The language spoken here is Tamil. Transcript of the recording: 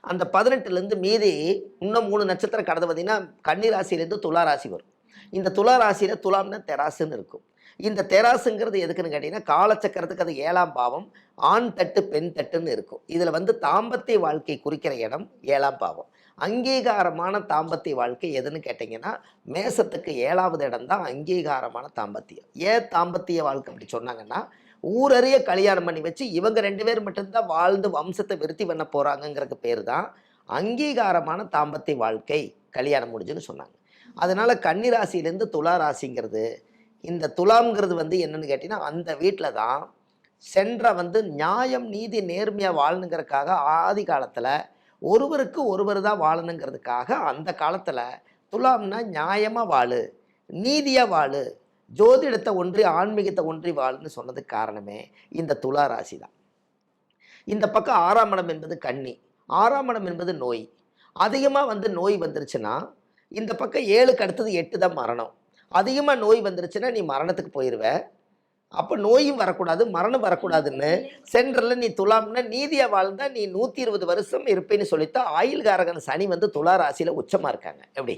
அந்த பதினெட்டுலேருந்து மீதி இன்னும் மூணு நட்சத்திரம் கடந்து பார்த்தீங்கன்னா கன்னி துளாராசி துலா ராசி வரும். இந்த துலா ராசியில் துலாம்னா தெராசுன்னு இருக்கும். இந்த தெராசுங்கிறது எதுக்குன்னு கேட்டிங்கன்னா காலச்சக்கரத்துக்கு அது ஏழாம் பாவம் ஆண் தட்டு பெண் தட்டுன்னு இருக்கும். இதில் வந்து தாம்பத்திய வாழ்க்கை குறிக்கிற இடம் ஏழாம் பாவம். அங்கீகாரமான தாம்பத்திய வாழ்க்கை எதுன்னு கேட்டிங்கன்னா மேசத்துக்கு ஏழாவது இடம் தான் அங்கீகாரமான தாம்பத்தியம். ஏன் தாம்பத்திய வாழ்க்கை அப்படி சொன்னாங்கன்னா ஊரறிய கல்யாணம் பண்ணி வச்சு இவங்க ரெண்டு பேர் மட்டும்தான் வாழ்ந்து வம்சத்தை விருத்தி பண்ண போகிறாங்கங்கிறதுக்கு பேர் தான் அங்கீகாரமான தாம்பத்திய வாழ்க்கை கல்யாணம் முடிஞ்சுன்னு சொன்னாங்க. அதனால் கன்னிராசிலேருந்து துலா ராசிங்கிறது இந்த துலாம்ங்கிறது வந்து என்னென்னு கேட்டிங்கன்னா அந்த வீட்டில் தான் சென்ற வந்து நியாயம் நீதி நேர்மையாக வாழணுங்கிறதுக்காக ஆதி காலத்தில் ஒருவருக்கு ஒருவர் தான் வாழணுங்கிறதுக்காக அந்த காலத்தில் துலாம்னா நியாயமாக வாழு நீதியாக வாழு ஜோதிடத்தை ஒன்றி ஆன்மீகத்தை ஒன்றி வாழுன்னு சொன்னதுக்கு காரணமே இந்த துலா ராசி தான் இந்த பக்கம் ஆறாம் இடம் என்பது கன்னி ஆறாம் இடம் என்பது நோய். அதிகமாக வந்து நோய் வந்துருச்சுன்னா இந்த பக்கம் ஏழுக்கு அடுத்தது எட்டு தான் மரணம். அதிகமாக நோய் வந்துருச்சுன்னா நீ மரணத்துக்கு போயிடுவ அப்போ நோயும் வரக்கூடாது மரணம் வரக்கூடாதுன்னு சென்ட்ரலில் நீ துலாம்னா நீதியாக வாழ்ந்தால் நீ நூற்றி இருபது வருஷம் இருப்பேன்னு சொல்லித்தான் ஆயுள்காரகன் சனி வந்து துலா ராசியில் உச்சமாக இருக்காங்க. எப்படி?